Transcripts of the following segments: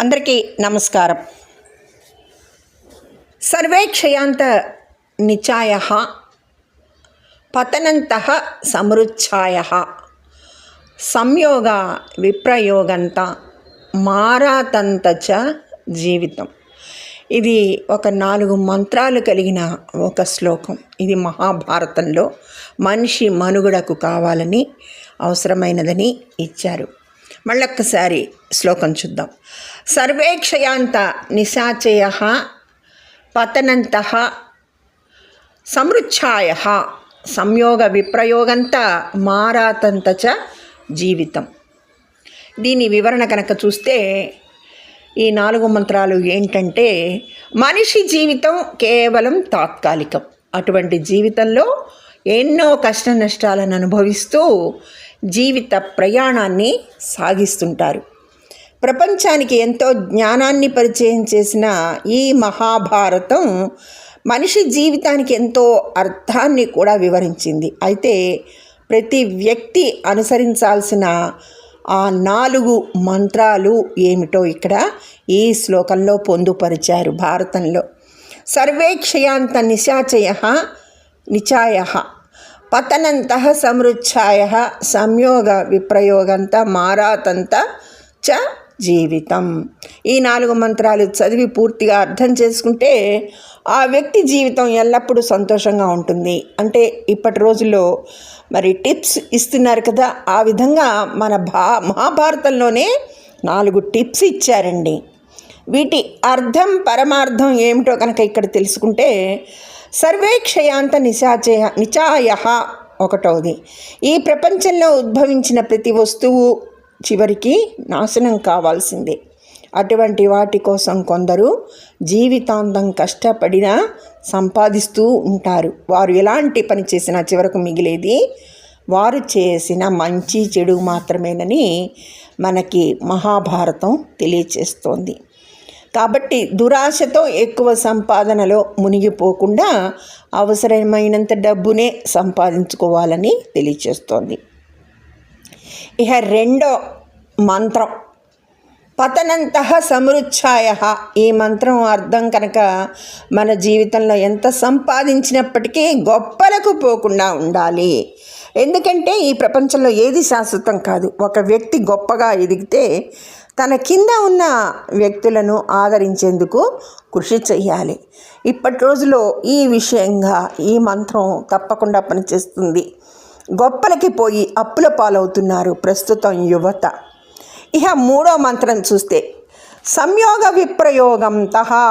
అందరికీ నమస్కారం. సర్వే క్షయాంత నిచాయ పతనంత సమృచ్ఛాయ సంయోగ విప్రయోగంత మారాతంత చ జీవితం. ఇది ఒక నాలుగు మంత్రాలు కలిగిన ఒక శ్లోకం. ఇది మహాభారతంలో మనిషి మనుగడకు కావాలని అవసరమైనదని ఇచ్చారు. మళ్ళొక్కసారి శ్లోకం చూద్దాం. సర్వేక్షయాంత నిశాచయ పతనంత సమృచ్ఛాయ సంయోగ విప్రయోగంత మారాతంత చ జీవితం. దీని వివరణ కనుక చూస్తే ఈ నాలుగు మంత్రాలు ఏంటంటే మనిషి జీవితం కేవలం తాత్కాలికం. అటువంటి జీవితంలో ఎన్నో కష్ట నష్టాలను అనుభవిస్తూ జీవిత ప్రయాణాన్ని సాగిస్తుంటారు. ప్రపంచానికి ఎంతో జ్ఞానాన్ని పరిచయం చేసిన ఈ మహాభారతం మనిషి జీవితానికి ఎంతో అర్థాన్ని కూడా వివరించింది. అయితే ప్రతి వ్యక్తి అనుసరించాల్సిన ఆ నాలుగు మంత్రాలు ఏమిటో ఇక్కడ ఈ శ్లోకంలో పొందుపరిచారు భారతంలో. సర్వేక్షయాంత నిశాచయ నిచాయ పతనంత సమృచ్ఛాయ సంయోగ విప్రయోగంత మారాతంత చ జీవితం ఈ నాలుగు మంత్రాలు చదివి పూర్తిగా అర్థం చేసుకుంటే ఆ వ్యక్తి జీవితం ఎల్లప్పుడూ సంతోషంగా ఉంటుంది. అంటే ఇప్పటి రోజుల్లో మరి టిప్స్ ఇస్తున్నారు కదా ఆ విధంగా మన భా మహాభారతంలోనే నాలుగు టిప్స్ ఇచ్చారండి. వీటి అర్థం పరమార్థం ఏమిటో కనుక ఇక్కడ తెలుసుకుంటే సర్వేక్షయాంత నిశాచయ నిచాయ ఒకటవది. ఈ ప్రపంచంలో ఉద్భవించిన ప్రతి వస్తువు చివరికి నాశనం కావాల్సిందే. అటువంటి వాటి కోసం కొందరు జీవితాంతం కష్టపడినా సంపాదిస్తూ ఉంటారు. వారు ఎలాంటి పని చేసినా చివరకు మిగిలేది వారు చేసిన మంచి చెడు మాత్రమేనని మనకి మహాభారతం తెలియచేస్తోంది. కాబట్టి దురాశతో ఎక్కువ సంపాదనలో మునిగిపోకుండా అవసరమైనంత డబ్బునే సంపాదించుకోవాలని తెలియచేస్తోంది. ఇక రెండో మంత్రం. పతనంత సమృచ్ఛాయ. ఈ మంత్రం అర్థం కనుక మన జీవితంలో ఎంత సంపాదించినప్పటికీ గొప్పలకు పోకుండా ఉండాలి. ఎందుకంటే ఈ ప్రపంచంలో ఏది శాశ్వతం కాదు. ఒక వ్యక్తి గొప్పగా ఎదిగితే తన కింద ఉన్న వ్యక్తులను ఆదరించేందుకు కృషి చేయాలి. ఇప్పటి రోజులో ఈ విషయంగా ఈ మంత్రం తప్పకుండా పనిచేస్తుంది. గొప్పలకి పోయి అప్పుల పాలవుతున్నారు ప్రస్తుతం యువత. ఇక మూడో మంత్రం చూస్తే సంయోగ విప్రయోగం తహా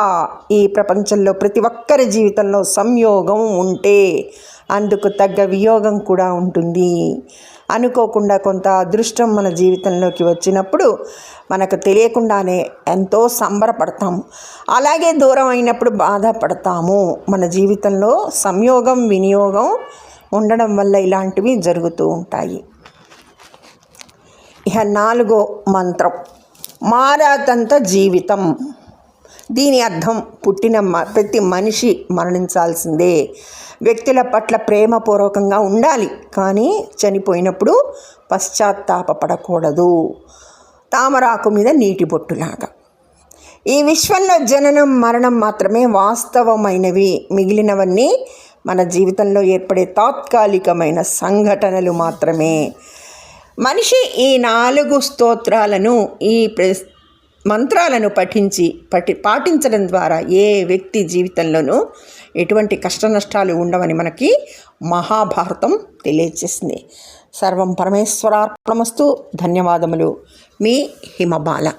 ఈ ప్రపంచంలో ప్రతి ఒక్కరి జీవితంలో సంయోగం ఉంటే అందుకు తగ్గ వియోగం కూడా ఉంటుంది. అనుకోకుండా కొంత అదృష్టం మన జీవితంలోకి వచ్చినప్పుడు మనకు తెలియకుండానే ఎంతో సంబరపడతాము. అలాగే దూరం అయినప్పుడు బాధపడతాము. మన జీవితంలో సంయోగం వినియోగం ఉండడం వల్ల ఇలాంటివి జరుగుతూ ఉంటాయి. ఇక నాలుగో మంత్రం మారాతంత జీవితం. దీని అర్థం పుట్టిన మ- ప్రతి మనిషి మరణించాల్సిందే. వ్యక్తుల పట్ల ప్రేమపూర్వకంగా ఉండాలి కానీ చనిపోయినప్పుడు పశ్చాత్తాపపడకూడదు. తామరాకు మీద నీటి బొట్టులాగా. ఈ విశ్వంలో జననం మరణం మాత్రమే వాస్తవమైనవి. మిగిలినవన్నీ మన జీవితంలో ఏర్పడే తాత్కాలికమైన సంఘటనలు మాత్రమే. మనిషి ఈ నాలుగు స్తోత్రాలను ఈ ప్ర- మంత్రాలను పఠించి పఠి పాటించడం ద్వారా ఏ వ్యక్తి జీవితంలోనూ ఎటువంటి కష్ట నష్టాలు ఉండవని మనకి మహాభారతం తెలియజేసింది. సర్వం పరమేశ్వరార్పణమస్తు. ధన్యవాదములు. మీ హిమబాల.